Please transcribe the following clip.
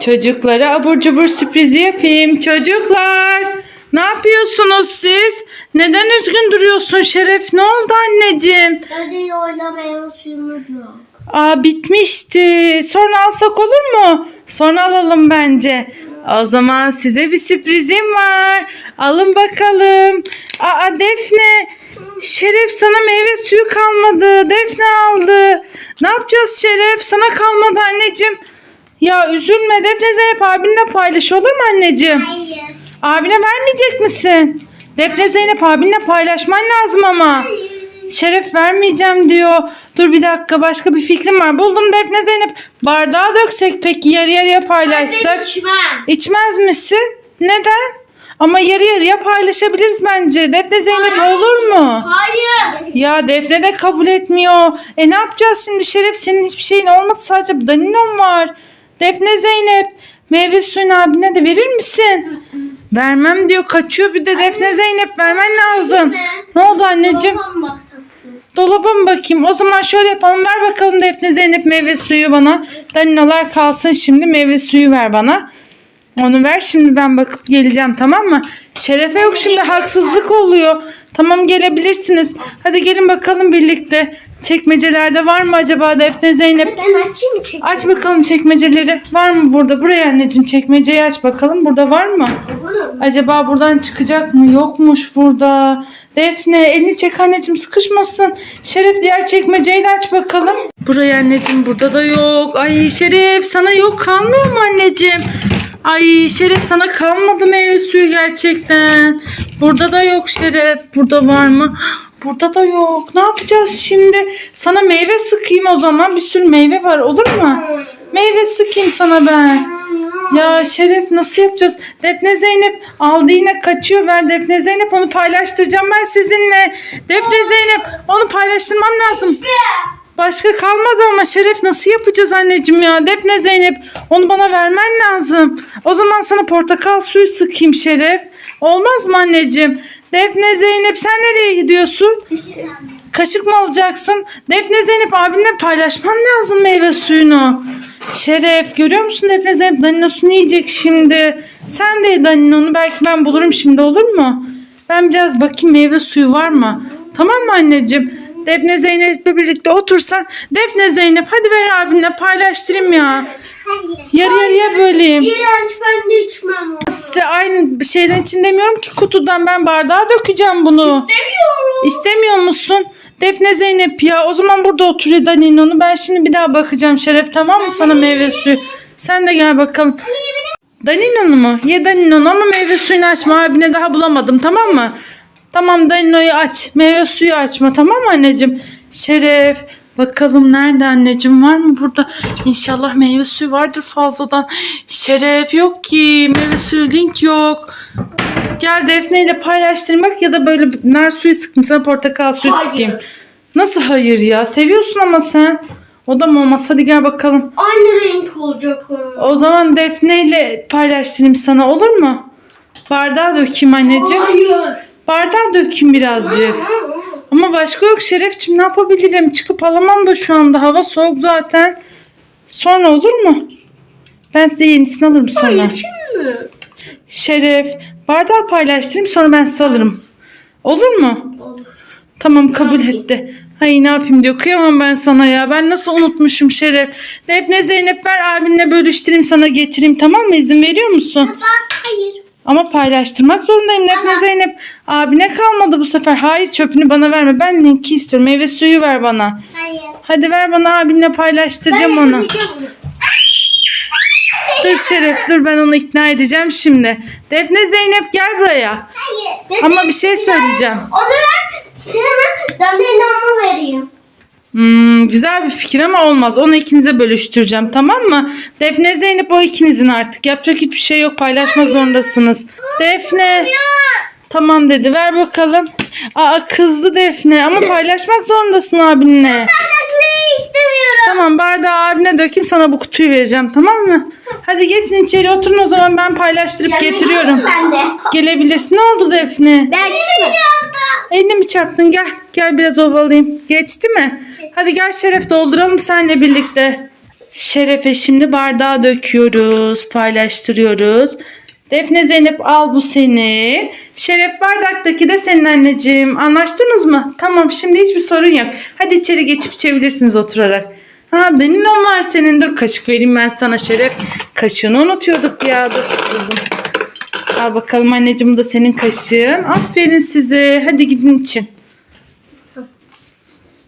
Çocuklara abur cubur sürprizi yapayım. Çocuklar ne yapıyorsunuz siz? Neden üzgün duruyorsun Şeref? Ne oldu anneciğim? Hadi oynamaya suyumuz yok. Aa bitmişti. Sonra alsak olur mu? Sonra alalım bence. O zaman size bir sürprizim var. Alın bakalım. Aa Defne. Şeref sana meyve suyu kalmadı. Defne aldı. Ne yapacağız Şeref? Sana kalmadı anneciğim. Ya üzülme Defne Zeynep abinle paylaş olur mu anneciğim? Hayır. Abine vermeyecek misin? Defne Zeynep abinle paylaşman lazım ama. Şeref vermeyeceğim diyor. Dur bir dakika başka bir fikrim var. Buldum Defne Zeynep. Bardağı döksek peki yarı yarıya paylaşsak. içmem. İçmez misin? Neden? Ama yarı yarıya paylaşabiliriz bence. Defne Zeynep olur mu? Hayır. Ya Defne de kabul etmiyor. E ne yapacağız şimdi Şeref? Senin hiçbir şeyin olmadı. Sadece Danilo'm var. Defne Zeynep. Meyve suyunu abine de verir misin? Vermem diyor. Kaçıyor bir de Defne Zeynep. Vermen lazım. Ne oldu anneciğim? Baksak. Dolaba mı bakayım? O zaman şöyle yapalım. Ver bakalım Defne Zeynep meyve suyu bana. Daninolar kalsın şimdi. Meyve suyu ver bana. Onu ver şimdi ben bakıp geleceğim tamam mı? Şerefe yok şimdi haksızlık oluyor. Tamam gelebilirsiniz. Hadi gelin bakalım birlikte. Çekmecelerde var mı acaba Defne Zeynep? Ben açayım mı çek? Aç bakalım çekmeceleri. Var mı burada? Buraya anneciğim çekmeceyi aç bakalım. Burada var mı? Acaba buradan çıkacak mı? Yokmuş burada. Defne elini çek anneciğim sıkışmasın. Şeref diğer çekmeceyi de aç bakalım. Buraya anneciğim burada da yok. Ay Şeref sana yok kalmıyor mu anneciğim? Ay Şeref sana kalmadı meyve suyu gerçekten. Burada da yok Şeref. Burada var mı? Burada da yok. Ne yapacağız şimdi? Sana meyve sıkayım o zaman. Bir sürü meyve var olur mu? Meyve sıkayım sana ben. Ya Şeref nasıl yapacağız? Defne Zeynep aldı yine kaçıyor ver Defne Zeynep onu paylaştıracağım ben sizinle. Defne Zeynep onu paylaştırmam lazım. Başka kalmadı ama Şeref nasıl yapacağız anneciğim ya? Defne Zeynep onu bana vermen lazım. O zaman sana portakal suyu sıkayım Şeref. Olmaz mı anneciğim? Defne Zeynep sen nereye gidiyorsun? Kaşık mı alacaksın? Defne Zeynep abinle paylaşman lazım meyve suyunu. Şeref görüyor musun Defne Zeynep Daninosunu yiyecek şimdi. Sen de Daninonu belki ben bulurum şimdi olur mu? Ben biraz bakayım meyve suyu var mı? Tamam mı anneciğim? Defne Zeynep'le birlikte otursan. Defne Zeynep hadi ver abinle paylaştırayım ya. Yarı yarıya böleyim. İğrenç ben de içmem onu. Size aynı şeyden için demiyorum ki kutudan ben bardağa dökeceğim bunu. Demiyorum. İstemiyor musun? Defne Zeynep ya o zaman burada oturuyor Danino'nu. Ben şimdi bir daha bakacağım Şeref tamam mı sana meyve suyu? Sen de gel bakalım. Danino'nu mu? Ye Danino'nu ama meyve suyunu açma abine daha bulamadım tamam mı? Tamam Danino'yu aç. Meyve suyu açma tamam anneciğim? Şeref bakalım nerede anneciğim var mı burada? İnşallah meyve suyu vardır fazladan. Şeref yok ki meyve suyu link yok. Gel Defne ile paylaştırmak ya da böyle nar suyu sıktım sana portakal suyu Hayır. sıkayım. Nasıl hayır ya? Seviyorsun ama sen. O da mı olmaz? Hadi gel bakalım. Aynı renk olacak o. O zaman Defne ile paylaştırayım sana olur mu? Bardağa dökeyim anneciğim. Hayır. Bardağa dökeyim birazcık. Ama başka yok Şerefçim ne yapabilirim? Çıkıp alamam da şu anda. Hava soğuk zaten. Sonra olur mu? Ben size yenisini alırım sonra. Hayır şimdi. Şeref bardağı paylaştırayım sonra ben size alırım. Olur mu? Olur. Tamam kabul etti. Ay ne yapayım diyor. Kıyamam ben sana ya. Ben nasıl unutmuşum Şeref. Defne Zeynep ver abinle bölüştüreyim sana getireyim tamam mı? İzin veriyor musun? Bak hayır. Ama paylaştırmak zorundayım Defne Zeynep. Abine kalmadı bu sefer. Hayır çöpünü bana verme. Ben linki istiyorum. Meyve suyu ver bana. Hayır. Hadi ver bana abinle paylaştıracağım onu. Dur Şeref dur ben onu ikna edeceğim şimdi. Defne Zeynep gel buraya. Hayır. Ama bir şey söyleyeceğim. Onu ver. Sana danilamı vereyim. Hmm, güzel bir fikir ama olmaz. Onu ikinize bölüştüreceğim tamam mı? Defne Zeynep o ikinizin artık. Yapacak hiçbir şey yok. Paylaşmak zorundasınız. Defne. Tamam dedi. Ver bakalım. Aa kızdı Defne ama paylaşmak zorundasın abinle. Tamam bardağı abine dökeyim sana bu kutuyu vereceğim tamam mı? Hadi geçin içeri oturun o zaman ben paylaştırıp getiriyorum. Ben de. Gelebilirsin. Ne oldu Defne? Ben şimdi. Elini mi çarptın? Gel. Gel biraz ovalayayım. Geçti mi? Hadi gel Şeref dolduralım seninle birlikte. Şerefe şimdi bardağa döküyoruz. Paylaştırıyoruz. Defne Zeynep al bu senin. Şeref bardaktaki de senin anneciğim. Anlaştınız mı? Tamam şimdi hiçbir sorun yok. Hadi içeri geçip içebilirsiniz oturarak. Ha Danilon var senin. Dur kaşık vereyim ben sana Şeref. Kaşığını unutuyorduk ya. Dur. buldum. Al bakalım anneciğim bu da senin kaşığın. Aferin size. Hadi gidin için.